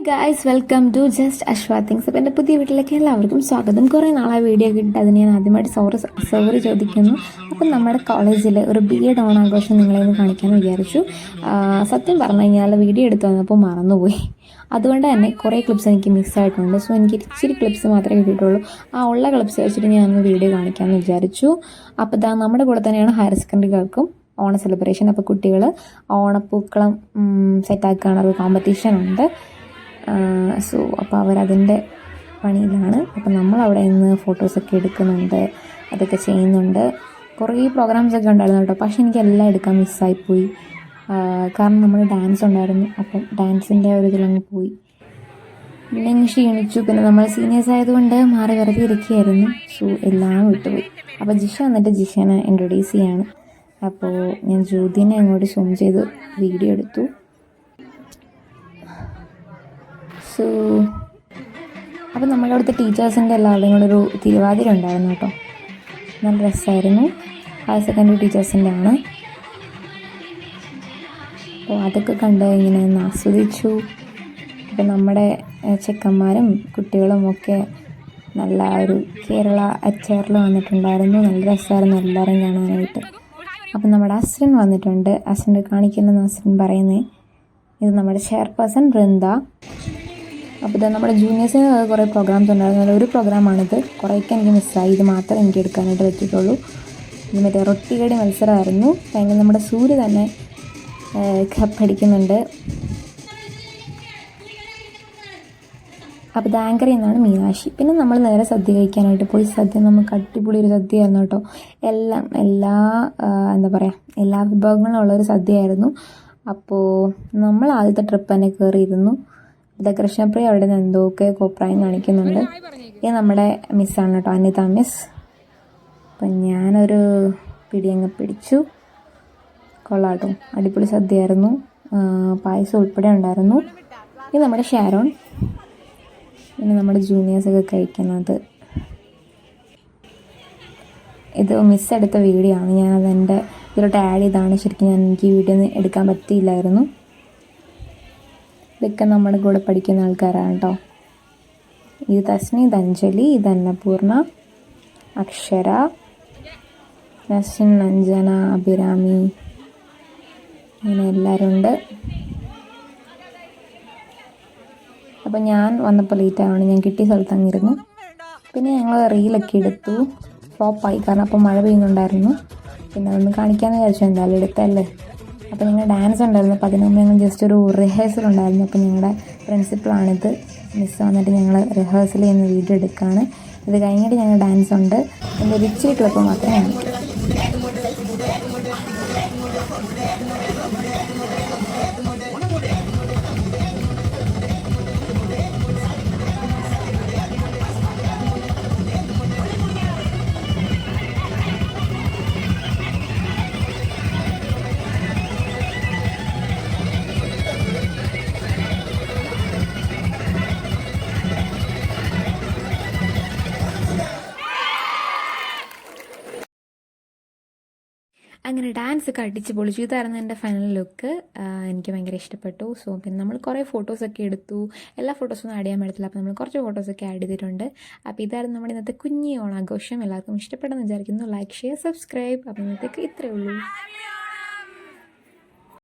Guys welcome to just Ashwa things അപ്പം എന്റെ പുതിയ വീട്ടിലേക്ക് എല്ലാവർക്കും സ്വാഗതം. കുറേ നാളായി വീഡിയോ കിട്ടിയിട്ട് ഞാൻ ആദ്യമായിട്ട് സോറി സോറി ചോദിക്കുന്നു. അപ്പം നമ്മുടെ കോളേജിൽ ഒരു ബി എഡ് ഓണാഘോഷം നിങ്ങളെ ഒന്ന് വിചാരിച്ചു. സത്യം പറഞ്ഞു കഴിഞ്ഞാൽ വീഡിയോ എടുത്തു വന്നപ്പോൾ മറന്നുപോയി. അതുകൊണ്ട് തന്നെ കുറേ ക്ലിപ്സ് എനിക്ക് മിസ്സായിട്ടുണ്ട് സോ എനിക്ക് ഇച്ചിരി ക്ലിപ്സ് മാത്രമേ കിട്ടിയിട്ടുള്ളൂ. ആ ഉള്ള ക്ലിപ്സ് വെച്ചിട്ട് ഞാൻ ഒന്ന് വീഡിയോ കാണിക്കാമെന്ന് വിചാരിച്ചു. അപ്പോൾ ഇതാ നമ്മുടെ കൂടെ തന്നെയാണ് ഹയർ സെക്കൻഡറികൾക്കും ഓണ സെലിബ്രേഷൻ അപ്പോൾ കുട്ടികൾ ഓണപ്പൂക്കളം സെറ്റാക്കാനുള്ള കോമ്പറ്റീഷൻ ഉണ്ട്. സോ അപ്പോൾ അവരതിന്റെ പണിയിലാണ്. അപ്പോൾ നമ്മളവിടെ നിന്ന് ഫോട്ടോസൊക്കെ എടുക്കുന്നുണ്ട്. അതൊക്കെ ചെയ്യുന്നുണ്ട്. കുറേ പ്രോഗ്രാംസ് ഒക്കെ ഉണ്ടായിരുന്നു കേട്ടോ. പക്ഷേ എനിക്ക് എല്ലാം എടുക്കാൻ മിസ്സായിപ്പോയി. കാരണം നമ്മൾ ഡാൻസ് ഉണ്ടായിരുന്നു. അപ്പം ഡാൻസിന്റെ ഒരു ഇതിലങ്ങ് പോയി. അങ്ങ് ക്ഷീണിച്ചു. പിന്നെ നമ്മൾ സീനിയേഴ്സ് ആയതുകൊണ്ട് മാറി വെറുതെ ഇരിക്കുകയായിരുന്നു. സോ എല്ലാം വിട്ടുപോയി. അപ്പോൾ ജിഷ എന്നിട്ട് ജിഷനെ ഇൻട്രൊഡ്യൂസ് ചെയ്യാണ്. അപ്പോൾ ഞാൻ ജ്യോതിനെ അങ്ങോട്ട് സൂം ചെയ്ത് വീഡിയോ എടുത്തു. സോ അപ്പോൾ നമ്മുടെ അവിടുത്തെ ടീച്ചേഴ്സിന്റെ എല്ലാവരുടെയും കൂടെ ഒരു തിരുവാതിര ഉണ്ടായിരുന്നു കേട്ടോ. നല്ല രസമായിരുന്നു ഹയർ സെക്കൻഡറി ടീച്ചേഴ്സിന്റെ ആണ്. അപ്പോൾ അതൊക്കെ കണ്ട് ഇങ്ങനെ ആസ്വദിച്ചു. അപ്പോൾ നമ്മുടെ ചെക്കന്മാരും കുട്ടികളും ഒക്കെ നല്ല ഒരു കേരള അച്ചേറിൽ വന്നിട്ടുണ്ടായിരുന്നു. നല്ല രസമായിരുന്നു എല്ലാവരും കാണാനായിട്ട്. അപ്പം നമ്മുടെ അശ്വിൻ വന്നിട്ടുണ്ട്. അശ്വിന്റെ കാണിക്കുന്ന അശ്വിൻ പറയുന്നത് ഇത് നമ്മുടെ ചെയർപേഴ്സൺ വൃന്ദ. അപ്പോൾ ഇത് നമ്മുടെ ജൂനിയേഴ്സിന് കുറേ പ്രോഗ്രാംസ് ഉണ്ടായിരുന്നു. ഒരു പ്രോഗ്രാമാണിത് കുറേയൊക്കെ എനിക്ക് മിസ്സായി ഇത് മാത്രമേ എനിക്ക് എടുക്കാനായിട്ട് പറ്റിയിട്ടുള്ളൂ. ഇത് മറ്റേ റൊട്ടികടി മത്സരമായിരുന്നു. അതിൽ നമ്മുടെ സൂര്യ തന്നെ കപ്പ് അടിക്കുന്നുണ്ട്. അപ്പോൾ ഇത് ആങ്കർ നിന്നാണ് മീനാക്ഷി. പിന്നെ നമ്മൾ നേരെ സദ്യ കഴിക്കാനായിട്ട് പോയി. സദ്യ നമുക്ക് അടിപൊളി ഒരു സദ്യയായിരുന്നു കേട്ടോ. എല്ലാം എല്ലാ എന്താ പറയുക എല്ലാ വിഭവങ്ങളും ഉള്ളൊരു സദ്യയായിരുന്നു. അപ്പോൾ നമ്മൾ ആദ്യത്തെ ട്രിപ്പ് തന്നെ കയറിയിരുന്നു. ഇത് കൃഷ്ണപ്രിയ അവിടെ നിന്ന് എന്തൊക്കെ കോപ്രായം കാണിക്കുന്നുണ്ട്? ഇത് നമ്മുടെ മിസ്സാണ് കേട്ടോ. അനിത മിസ് അപ്പം ഞാനൊരു പിടിയങ്ങ് പിടിച്ചു. കൊള്ളാട്ടോ. അടിപൊളി സദ്യയായിരുന്നു. പായസം ഉൾപ്പെടെ ഉണ്ടായിരുന്നു. ഇത് നമ്മുടെ ഷാരോൺ. പിന്നെ നമ്മുടെ ജൂനിയേഴ്സൊക്കെ കഴിക്കുന്നത്. ഇത് മിസ് എടുത്ത വീഡിയോ ആണ്. ഞാനതെന്റെ ഇതിലോട്ട് ആഡ് ചെയ്താണ് ശരിക്കും ഞാൻ എനിക്ക് വീഡിയോ എടുക്കാൻ പറ്റിയില്ലായിരുന്നു. ഇതൊക്കെ നമ്മുടെ കൂടെ പഠിക്കുന്ന ആൾക്കാരാണ് കേട്ടോ ഇത് തസ്നി ഇത് അഞ്ജലി ഇത് അന്നപൂർണ അക്ഷര നസിൻ അഞ്ജന അഭിരാമി അങ്ങനെ എല്ലാവരും ഉണ്ട്. അപ്പോൾ ഞാൻ വന്നപ്പോൾ ലേറ്റ് ആവണം ഞാൻ കിട്ടിയ സ്ഥലത്ത് അങ്ങിരുന്നു പിന്നെ ഞങ്ങൾ റീലൊക്കെ എടുത്തു. ഫ്ലോപ്പായി കാരണം അപ്പോൾ മഴ പെയ്യുന്നുണ്ടായിരുന്നു. പിന്നെ അതൊന്ന് കാണിക്കാമെന്ന് വിചാരിച്ചു. എന്തായാലും എടുത്തല്ലേ? അപ്പോൾ ഞങ്ങൾ ഡാൻസ് ഉണ്ടായിരുന്നു. അപ്പോൾ അതിനു മുമ്പ് ഞങ്ങൾ ജസ്റ്റ് ഒരു റിഹേഴ്സൽ ഉണ്ടായിരുന്നു. അപ്പോൾ ഞങ്ങളുടെ പ്രിൻസിപ്പളാണിത് മിസ് വന്നിട്ട് ഞങ്ങൾ റിഹേഴ്സൽ ചെയ്യുന്ന വീഡിയോ എടുക്കുകയാണ് ഇത് കഴിഞ്ഞിട്ട് ഞങ്ങൾ ഡാൻസ് ഉണ്ട്. എന്റെ ഒരു ഇച്ചിരി ക്ലിപ്പ് മാത്രമേ കാണിക്കൂ അങ്ങനെ ഡാൻസ് ഒക്കെ അടിച്ച് പൊളിച്ചു. ഇതായിരുന്നു എന്റെ ഫൈനൽ ലുക്ക് എനിക്ക് ഭയങ്കര ഇഷ്ടപ്പെട്ടു. സോ പിന്നെ നമ്മൾ കുറേ ഫോട്ടോസൊക്കെ എടുത്തു. എല്ലാ ഫോട്ടോസൊന്നും ആഡ് ചെയ്യാൻ പറ്റത്തില്ല. അപ്പോൾ നമ്മൾ കുറച്ച് ഫോട്ടോസൊക്കെ ആഡ് ചെയ്തിട്ടുണ്ട്. അപ്പോൾ ഇതായിരുന്നു നമ്മുടെ ഇന്നത്തെ കുഞ്ഞി ഓണാഘോഷം എല്ലാവർക്കും ഇഷ്ടപ്പെട്ടെന്ന് വിചാരിക്കുന്നു. ലൈക്ക് ഷെയർ സബ്സ്ക്രൈബ് അപ്പോൾ ഇന്നത്തേക്ക് ഇത്രയേ ഉള്ളൂ.